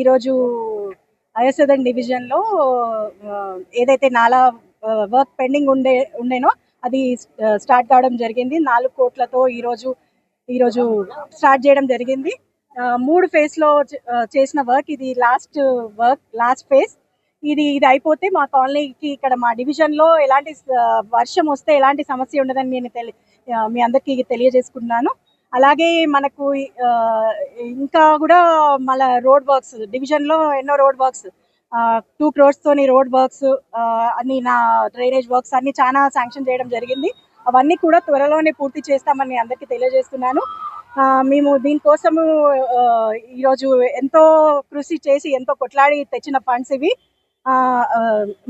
ఈరోజు ఐఎస్ఎదన్ డివిజన్లో ఏదైతే నాలా వర్క్ పెండింగ్ ఉండే ఉండేనో అది స్టార్ట్ కావడం జరిగింది. నాలుగు కోట్లతో ఈరోజు ఈరోజు స్టార్ట్ చేయడం జరిగింది. మూడు ఫేజ్లో చేసిన వర్క్ ఇది లాస్ట్ వర్క్ లాస్ట్ ఫేజ్. ఇది ఇది అయిపోతే మా కాలనీకి ఇక్కడ మా డివిజన్లో ఎలాంటి వర్షం వస్తే ఎలాంటి సమస్య ఉండదని నేను తెలి మీ అందరికీ తెలియజేసుకున్నాను అలాగే మనకు ఇంకా కూడా మళ్ళా రోడ్ వర్క్స్ డివిజన్లో ఎన్నో రోడ్ వర్క్స్ టూ తోని రోడ్ వర్క్స్ అన్ని నా డ్రైనేజ్ వర్క్స్ అన్ని చాలా శాంక్షన్ చేయడం జరిగింది. అవన్నీ కూడా త్వరలోనే పూర్తి చేస్తామని అందరికీ తెలియజేస్తున్నాను. మేము దీనికోసము ఈరోజు ఎంతో కృషి చేసి ఎంతో కొట్లాడి తెచ్చిన ఫండ్స్ ఇవి.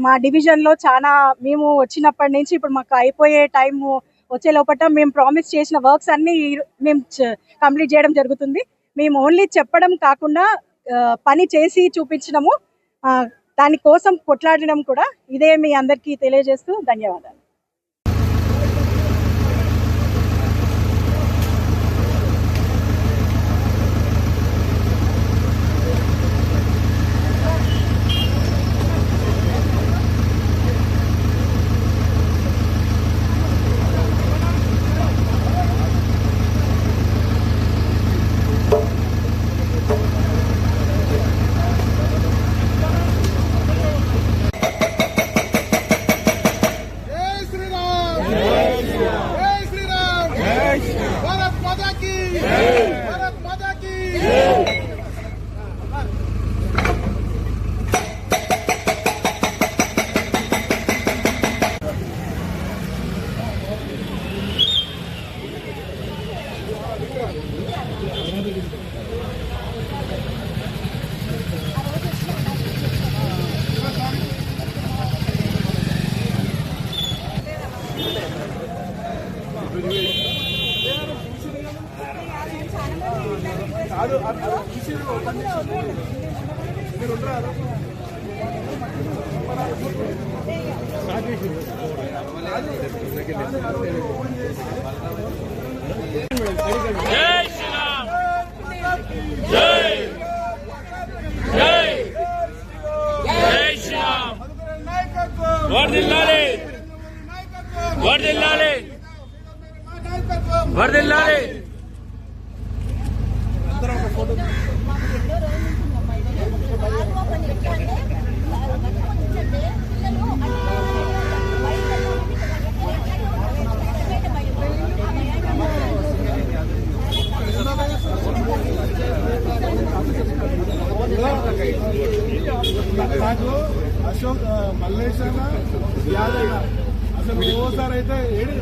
మా డివిజన్లో చాలా మేము వచ్చినప్పటి నుంచి ఇప్పుడు మాకు అయిపోయే టైము వచ్చే లోపల మేము ప్రామిస్ చేసిన వర్క్స్ అన్ని మేము కంప్లీట్ చేయడం జరుగుతుంది. మేము ఓన్లీ చెప్పడం కాకుండా పని చేసి చూపించడము దానికోసం కొట్లాడడం కూడా. ఇదే మీ అందరికీ తెలియజేస్తూ ధన్యవాదాలు జై శ్రీరామ్ జై శ్రీరామ్ భారత్ మాతా కీ భారత్ మాతా కీ జై శ్రీరామ్. జై జై జై శ్రీరామ్. వర్దిల్లాలి. వర్దిల్లాలి. వర్దిల్లాలి. అశోక్ మల్లేష్ అన్న యాదవ్ అసలు ఓసారి అయితే ఏడు